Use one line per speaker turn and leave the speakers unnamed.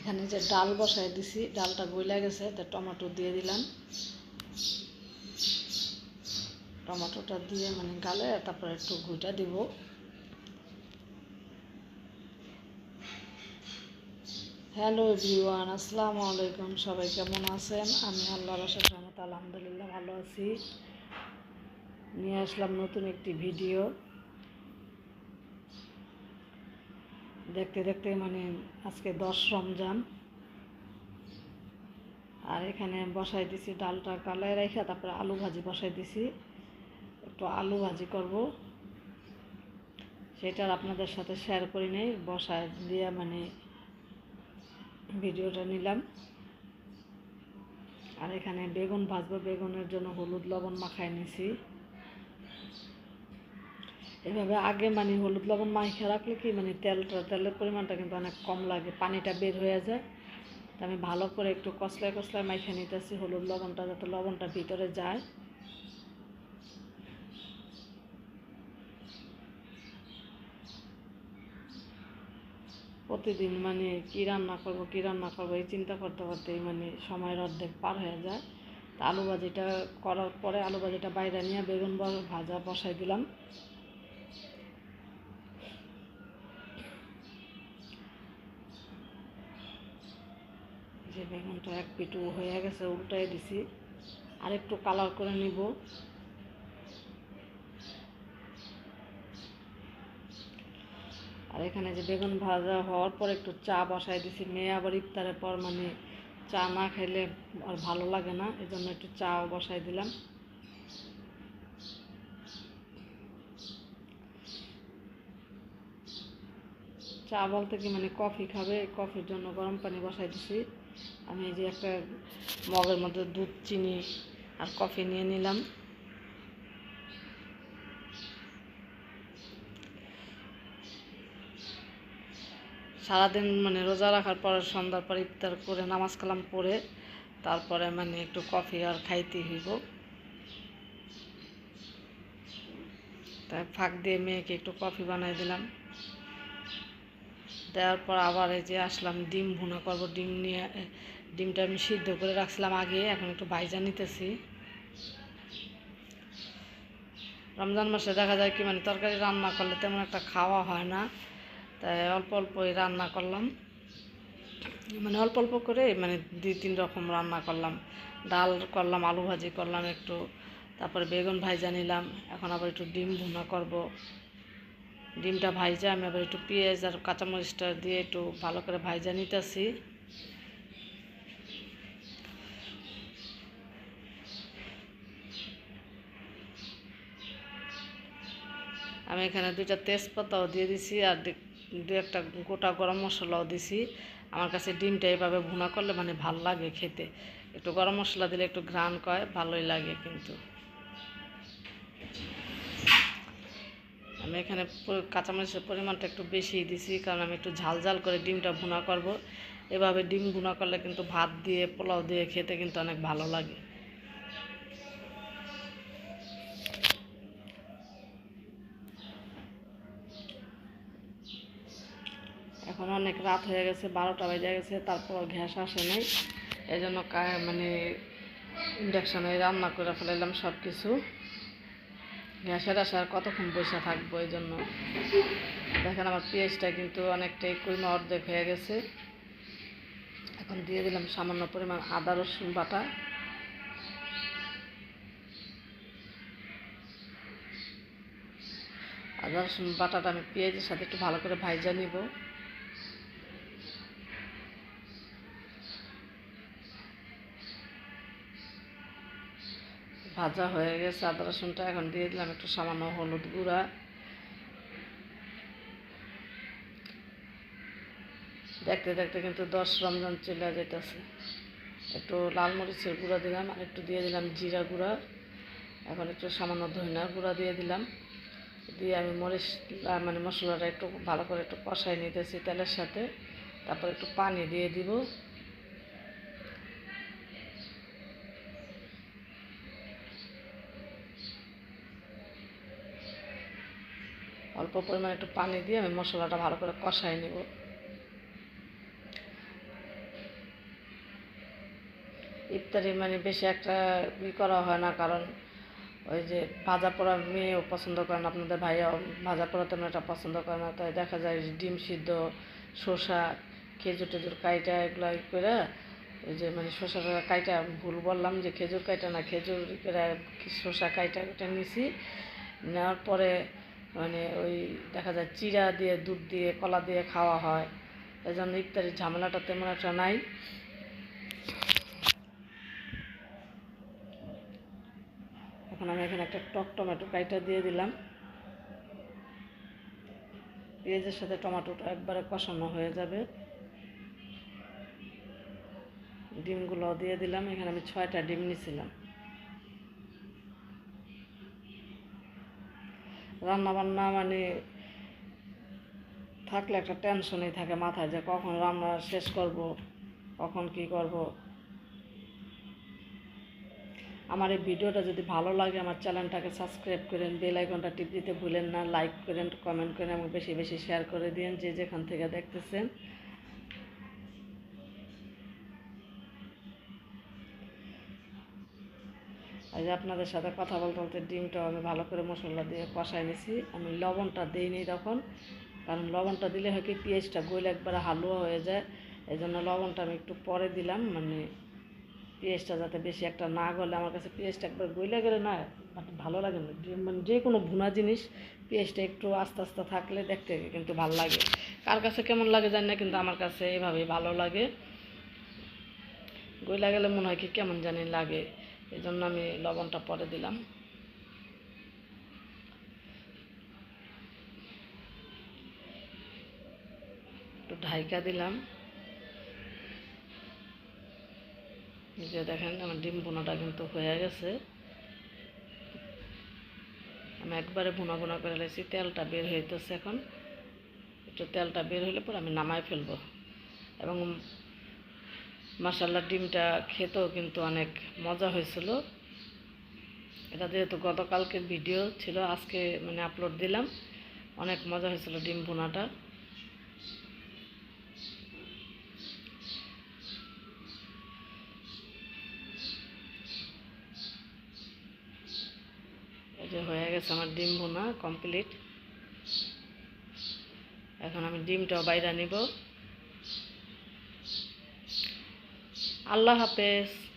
এখানে যে ডাল বসাই দিছি, ডালটা গইলা গেছে, তো টমেটো দিয়ে দিলাম। টমেটোটা দিয়ে মানে গালে, তারপরে একটু গুঁটা দিব। হ্যালো এভরিওয়ান, আসসালামু আলাইকুম, সবাই কেমন আছেন? আমি আল্লাহ রসের রহমত আলহামদুলিল্লাহ ভালো আছি। নিয়ে আসলাম নতুন একটি ভিডিও। দেখতে দেখতে মানে আজকে দশ রমজান। আর এখানে বসাই দিছি ডালটা কালায় রেখে তারপরে আলু ভাজি বসাই দিছি। একটু আলু ভাজি করব। সেটা আর আপনাদের সাথে শেয়ার করি নাই, বসায় দিয়ে মানে ভিডিওটা নিলাম। আর এখানে বেগুন ভাজবো, বেগুনের জন্য হলুদ লবণ মাখায় নিছি। এভাবে আগে মানে হলুদ লবণ মাখিয়ে রাখলে কি মানে তেলটা, তেলের পরিমাণটা কিন্তু অনেক কম লাগে, পানিটা বের হয়ে যায়। তা আমি ভালো করে একটু কষলায় কষলায় মাখিয়ে নিতেছি হলুদ লবণটা যাতে লবণটা ভিতরে যায়। প্রতিদিন মানে কী রান্না করব, কী রান্না করব এই চিন্তা করতে করতেই মানে সময়ের অর্ধেক পার হয়ে যায়। তা আলু ভাজিটা করার পরে আলু ভাজিটা বাইরে নিয়ে বেগুন ভাজা বসাই দিলাম। যে বেগুনটা এক পিটু হয়ে গেছে উল্টাই দিছি। আর একটু কালার করে নিব। আর এখানে যে বেগুন ভাজা হওয়ার পর একটু চা বসাই দিছি। মেয়ে আবার ইফতারের পর মানে চা না খেলে আর ভালো লাগে না এই জন্য একটু চাও বসাই দিলাম। চা বলতে কি মানে কফি খাবে, কফির জন্য গরম পানি বসাই দিছি। আমি এই যে একটা মগের মধ্যে দুধ, চিনি আর কফি নিয়ে নিলাম। সারাদিন মানে রোজা রাখার পর সন্ধ্যার পর ইফতার করে, নামাজ কালাম পড়ে, তারপরে মানে একটু কফি আর খাইতে হইব। তাই ফাঁক দিয়ে মেয়েকে একটু কফি বানাই দিলাম। দেওয়ার পর আবার এই যে আসলাম, ডিম ভুনা করব, ডিম নিয়ে ডিমটা আমি সিদ্ধ করে রাখছিলাম আগে, এখন একটু ভাইজা নিতেছি। রমজান মাসে দেখা যায় কি মানে তরকারি রান্না করলে তেমন একটা খাওয়া হয় না, তাই অল্প অল্পই রান্না করলাম। মানে অল্প অল্প করে মানে দুই তিন রকম রান্না করলাম। ডাল করলাম, আলু ভাজি করলাম একটু, তারপরে বেগুন ভাইজা নিলাম, এখন আবার একটু ডিম ভুনা করব। ডিমটা ভাইজা আমি আবার একটু পেঁয়াজ আর কাঁচামরিচটা দিয়ে একটু ভালো করে ভাইজা নিতেছি। আমি এখানে দুইটা তেজপাতাও দিয়ে দিছি আর দু- একটা গোটা গরম মশলাও দিছি। আমার কাছে ডিমটা এভাবে ভুনা করলে মানে ভালো লাগে খেতে। একটু গরম মশলা দিলে একটু ঘ্রাণ কয়, ভালোই লাগে কিন্তু। আমি এখানে কাঁচামরিচের পরিমাণটা একটু বেশিই দিছি কারণ আমি একটু ঝাল ঝাল করে ডিমটা ভুনা করব। এভাবে ডিম ভুনা করলে কিন্তু ভাত দিয়ে, পোলাও দিয়ে খেতে কিন্তু অনেক ভালো লাগে। এখন অনেক রাত হয়ে গেছে, বারোটা বেজে গেছে তারপর গ্যাস আসে নাই। এই জন্য মানে ইন্ডাকশনে রান্না করে ফেলাইলাম সব কিছু গ্যাসের আসে আর কতক্ষণ বসে থাকব এই জন্য। দেখেন আমার পেঁয়াজটা কিন্তু অনেকটাই কুইমা অর্ধেক হয়ে গেছে। এখন দিয়ে দিলাম সামান্য পরিমাণ আদা, রসুন বাটা। আদা, রসুন বাটাটা আমি পেঁয়াজের সাথে একটু ভালো করে ভাইজা নিব। ভাজা হয়ে গেছে, আদা রসুনটা এখন দিয়ে দিলাম একটু সামান্য হলুদ গুঁড়া। দেখতে দেখতে কিন্তু দশ রমজান চলে যেতেছে একটু লাল মরিচের গুঁড়া দিলাম আর একটু দিয়ে দিলাম জিরা গুঁড়া। এখন একটু সামান্য ধনিয়ার গুঁড়া দিয়ে দিলাম। দিয়ে আমি মরিচ মানে মশলাটা একটু ভালো করে একটু কষাই নিতেছি তেলের সাথে। তারপর একটু পানি দিয়ে দিব। অল্প পরিমাণে একটু পানি দিয়ে আমি মশলাটা ভালো করে কষাই নেব। ইফতারি মানে বেশি একটা ই করা হয় না, কারণ ওই যে ভাজা পোড়া মেয়েও পছন্দ করে না, আপনাদের ভাইয়াও ভাজা পোড়া তেমন একটা পছন্দ করে না, তাই দেখা যায় ডিম সিদ্ধ, শসা, খেজুর টেজুর কাইটা এগুলো করে, ওই যে মানে শসা কাইটা, ভুল বললাম যে খেজুর কাইটা না, খেজুর শসা কাইটা ওটা নিছি, নেওয়ার পরে মানে ওই দেখা যায় চিড়া দিয়ে, দুধ দিয়ে, কলা দিয়ে খাওয়া হয়। এই জন্য ইফতারির ঝামেলাটা তেমন একটা নাই। এখন আমি এখানে একটা টক টমেটো কাইটা দিয়ে দিলাম। পেঁয়াজের সাথে টমেটোটা একবারে কষানো হয়ে যাবে। ডিমগুলো দিয়ে দিলাম। এখানে আমি ছয়টা ডিম নিছিলাম। রান্না বান্না মানে থাকলে একটা টেনশনই থাকে মাথায় যে কখন রান্না শেষ করব, কখন কি করব। আমার এই ভিডিওটা যদি ভালো লাগে, আমার চ্যানেলটাকে সাবস্ক্রাইব করেন বেল আইকনটা টিপ দিতে ভুলেন না লাইক করেন কমেন্ট করেন এবং বেশি বেশি শেয়ার করে দিন যে যেখান থেকে দেখতেছেন। এই যে আপনাদের সাথে কথা বলতে বলতে ডিমটাও আমি ভালো করে মশলা দিয়ে কষাই নিছি। আমি লবণটা দিইনি তখন, কারণ লবণটা দিলে হয় কি পেঁয়াজটা গইলে একবারে হালুয়া হয়ে যায়। এই জন্য লবণটা আমি একটু পরে দিলাম মানে পেঁয়াজটা যাতে বেশি একটা না গলে। আমার কাছে পেঁয়াজটা একবার গইলে গেলে না মানে ভালো লাগে না। মানে যে কোনো ভুনা জিনিস, পেঁয়াজটা একটু আস্তে আস্তে থাকলে দেখতে কিন্তু ভালো লাগে। কার কাছে কেমন লাগে জানি না, কিন্তু আমার কাছে এইভাবেই ভালো লাগে। গইলা গেলে মনে হয় কি কেমন জানি লাগে। এই জন্য আমি লবণটা পরে দিলাম। একটু ঢাইকা দিলাম। যে দেখেন, আমার ডিম বোনাটা কিন্তু হয়ে গেছে। আমি একবারে বোনা ভুনা করে লেছি তেলটা বের হইতেছে এখন। একটু তেলটা বের হইলে পরে আমি নামাই ফেলব। এবং মাসাল্লা ডিমটা খেতেও কিন্তু অনেক মজা হয়েছিল। এটা যেহেতু গতকালকের ভিডিও ছিল, আজকে মানে আপলোড দিলাম। অনেক মজা হয়েছিল ডিম ভুনাটা। যে হয়ে গেছে আমার ডিম ভুনা কমপ্লিট এখন আমি ডিমটাও বাইরে নিব। আল্লাহ হাফেজ।